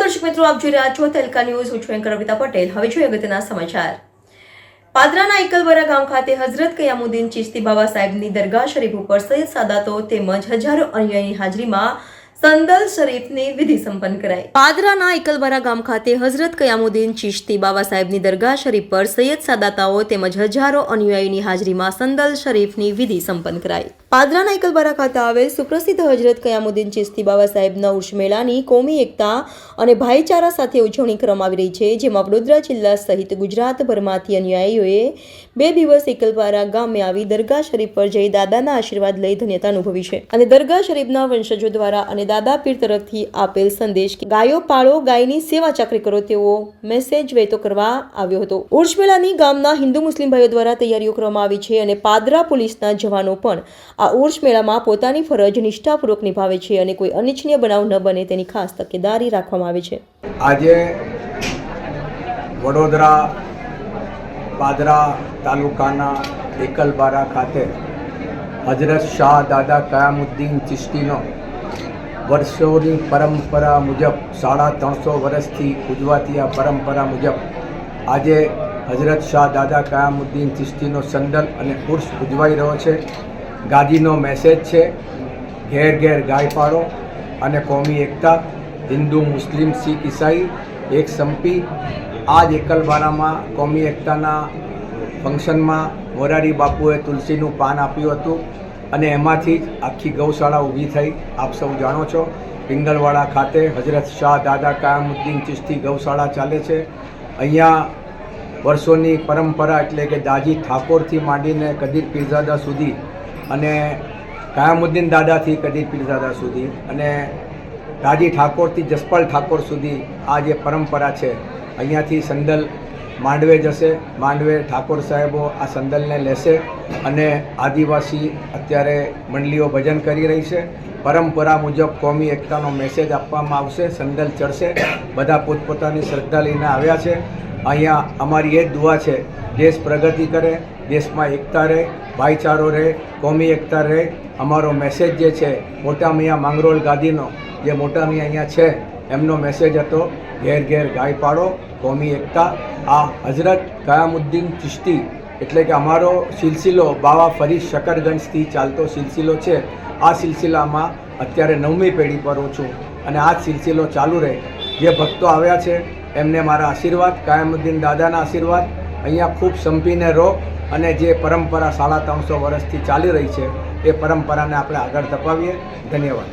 દર્શક મિત્રો, આપ જોઈ રહ્યા છો તેલકા ન્યૂઝ. હું છું એન્કર અમિતા પટેલ. હવે જોઈએ અગત્યના સમાચાર. પાદરાના એકલવરા ગામ ખાતે હઝરત કયામુદ્દીન ચિશ્તી બાબા સાહેબની દરગાહ શરીફ ઉપર સૈયદ સાદાતો તેમજ હજારો અન્યની હાજરીમાં સંદલ શરીફની વિધિ સંપન્ન કરાઈ. પાદરાના એકલવરા ગામ ખાતે હઝરત કયામુદ્દીન ચિશ્તી બાબા સાહેબની દરગાહ શરીફ પર સૈયદ સાદાતાઓ તેમજ હજારો અનુયાયીની હાજરીમાં સંદલ શરીફની વિધિ સંપન્ન કરાઈ. પાદરાના એકલબરા ખાતે આવેલ સુપ્રસિદ્ધ હજરત કયામુદ્દીન ચિશ્તી બાબા સાહેબના ઉર્ષમેળાની કોમી એકતા અને ભાઈચારા સાથે ઉજવણી કરવામાં આવી રહી છે, જેમાં વડોદરા જિલ્લા સહિત ગુજરાતભરમાંથી અનુયાયીઓએ બે દિવસ એકલબારા ગામે આવી દરગાહ શરીફ પર જઈ દાદાના આશીર્વાદ લઈ ધન્યતા અનુભવી છે. અને દરગાહ શરીફના વંશજો દ્વારા અને દાદા પીર તરફથી આપેલ સંદેશ ગાયો પાળો, ગાયની સેવા ચાકરી કરો તેવો મેસેજ વહેતો કરવા આવ્યો હતો. ઉર્ષ ગામના હિન્દુ મુસ્લિમ ભાઈઓ દ્વારા તૈયારીઓ કરવામાં આવી છે અને પાદરા પોલીસના જવાનો પણ આ ઉર્ષ પોતાની ફરજ નિષ્ઠાપૂર્વક નિભાવે છે અને કોઈ અનિચ્છનીય બનાવ ન બને તેની ખાસ તકેદારી રાખવામાં આવે છે. આજે વડોદરા, પાદરા તાલુકાના એકલબારા ખાતે હજરત શાહ દાદા કયામુદ્દીન ચિશ્તીનો વર્ષોની પરંપરા મુજબ, સાડા ત્રણસો વર્ષથી ઉજવાતી આ પરંપરા મુજબ, આજે હજરત શાહ દાદા કયામુદ્દીન ચિશ્તીનો સંદલ અને ઉર્સ ઉજવાઈ રહ્યો છે. ગાદીનો મેસેજ છે, ઘેર ઘેર ગાય પાડો અને કોમી એકતા, હિન્દુ, મુસ્લિમ, શીખ, ઈસાઈ, એક સંપી આ જ એકલબારામાં કોમી એકતાના ફંક્શનમાં મોરારી બાપુએ તુલસીનું પાન આપ્યું હતું. અને એમાંથી જ આખી ગૌશાળા ઊભી થઈ. આપ સૌ જાણો છો, પિંગલવાડા ખાતે હજરત શાહ દાદા કાયમુદ્દીન ચિશ્તી ગૌશાળા ચાલે છે. અહીંયા વર્ષોની પરંપરા એટલે કે દાજી ઠાકોરથી માંડીને કદીર પીરઝાદા સુધી અને કાયમુદ્દીન દાદાથી કદીર પીરઝાદા સુધી અને દાજી ઠાકોરથી જસપાલ ઠાકોર સુધી આ જે પરંપરા છે, અહીંયાથી સંદલ માંડવે જશે. માંડવે ઠાકોર સાહેબો આ સંદલને લેશે અને આદિવાસી અત્યારે મંડળીઓ ભજન કરી રહી છે. પરંપરા મુજબ કોમી એકતાનો મેસેજ આપવામાં આવશે, સંદલ ચડશે. બધા પોતપોતાની શ્રદ્ધા લઈને આવ્યા છે. અહીંયા અમારી એ જ દુઆ છે, દેશ પ્રગતિ કરે, દેશમાં એકતા રહે, ભાઈચારો રહે, કોમી એકતા રહે. અમારો મેસેજ જે છે, મોટા મિયા માંગરોળ ગાદીનો, જે મોટા મિયા અહીંયા છે, એમનો મેસેજ હતો, ઘેર ઘેર ગાય પાડો. કોમી એકતા, આ હઝરત કયામુદ્દીન ચિશ્તી એટલે કે અમારો સિલસિલો બાવા ફરી શકરગંજથી ચાલતો સિલસિલો છે. આ સિલસિલામાં અત્યારે નવમી પેઢી પર હું છું અને આ સિલસિલો ચાલુ રહે. જે ભક્તો આવ્યા છે, એમને મારા આશીર્વાદ, કાયમુદ્દીન દાદાના આશીર્વાદ. અહીંયા ખૂબ સંપીને રહો અને જે પરંપરા સાડા ત્રણસો વર્ષથી ચાલી રહી છે, એ પરંપરાને આપણે આગળ ધપાવીએ. ધન્યવાદ.